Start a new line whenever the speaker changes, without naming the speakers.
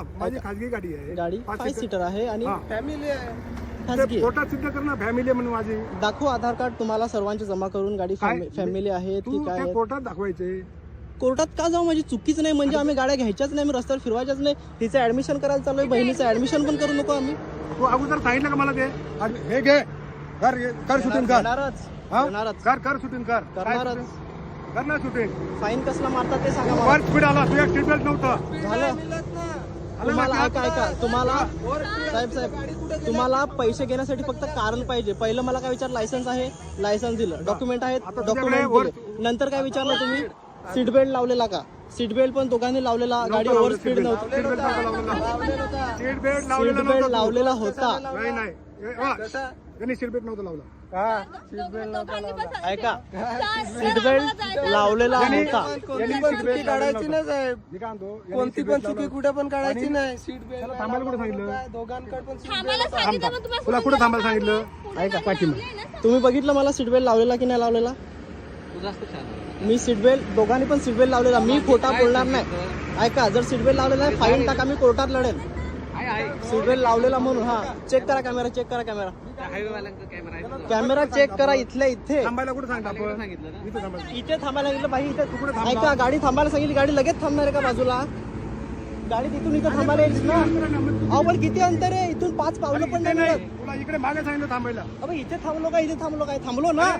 माझी खाजगी गाडी आहे.
गाडी फाय
सीटर.
आहे आणि.
फॅमिली आहे.
खाजगी
ते
आहे.
कोर्टात सिद्ध कर ना फॅमिली आहे म्हणून माझी.
दाखवू आधार कार्ड तुम्हाला सर्वांचे जमा करून गाडी
काय?
फॅमिली आहे
तू
काय
ते
आहे?
कोर्टात दाखवायचे.
कोर्टात का जाऊ? माझी चुकीच नाही म्हणजे आम्ही गाड्या घ्यायच्याच नाही मी रस्त्यावर फिरवायच्याच नाही. तिचं ऍडमिशन करायला चालू आहे. बहिणीचं ऍडमिशन पण करू नको आम्ही.
तू अगोदर सांगितलं का मला ते? आणि हे घे. कर कर शूटिंग कर. हा?
घेणारच
कर कर शूटिंग कर. काय
करणारच.
shooting? कर ना शूटिंग
फाईन कसला मारतात ते सांगा मला.
वर स्पीड आला तुझ्या सीट बेल्ट नव्हतं.
झालं. तुम्हाला ऐका ऐका. तुम्हाला साहेब साहेब तुम्हाला पैसे घेण्यासाठी फक्त कारण पाहिजे. पहिलं मला काय विचार लायसन्स आहे? लायसन्स दिलं. डॉक्युमेंट आहेत डॉक्युमेंट दिले. नंतर काय विचारलं तुम्ही? सीट बेल्ट लावलेला का? सीट बेल्ट पण दोघांनी लावलेला. गाडी ओव्हर स्पीड नव्हती.
सीट बेल्ट लावलेला
होता.
हे, सीट बेल्ट नव्हतं लावलं.
हा.
ऐका. सीट बेल्ट लावलेला
यांनी-
होता.
कोणती पण चुकी काढायची नाही साहेब.
मी काय म्हणतो यांनी
कोणती पण चुकी. कुठे पण काढायची नाही. सीट बेल्ट
थांबायला कुठे सांगितलं?
दोघांकडे पण सीट
थांबायला
बेल्ट
सांगितलं
थांब,
मग तुम्हाला
तुला कुठे थांबायला सांगितलं?
ऐका
पाठीमा
तुम्ही बघितलं मला सीट बेल्ट लावलेला की नाही लावलेला? मी सीट बेल्ट दोघांनी पण सीट बेल्ट लावलेला. मी खोटा बोलणार नाही. ऐका जर सीट बेल्ट लावलेला आहे फाईन टाका मी कोर्टात लढेल. सीट बेल्ट लावलेला म्हणून हा. चेक करा कॅमेरा चेक करा कॅमेरा. कॅमेरा चेक करा इथल्या इथे.
थांबायला कुठे सांगितलं आपण इथे थांबायला
इथे थांबायला सांगितलं बाई इथे? ऐका गाडी थांबायला सांगितली गाडी लगेच थांबणार आहे का बाजूला? गाडी तिथून इथं थांबायला येईल ना? अहो पण किती अंतर आहे? इथून पाच पावलं पण नाही मिळत.
तुला इकडे मागे सांगितलं थांबायला.
अबे इथे थांबलो का इथे थांबलो काय थांबलो ना.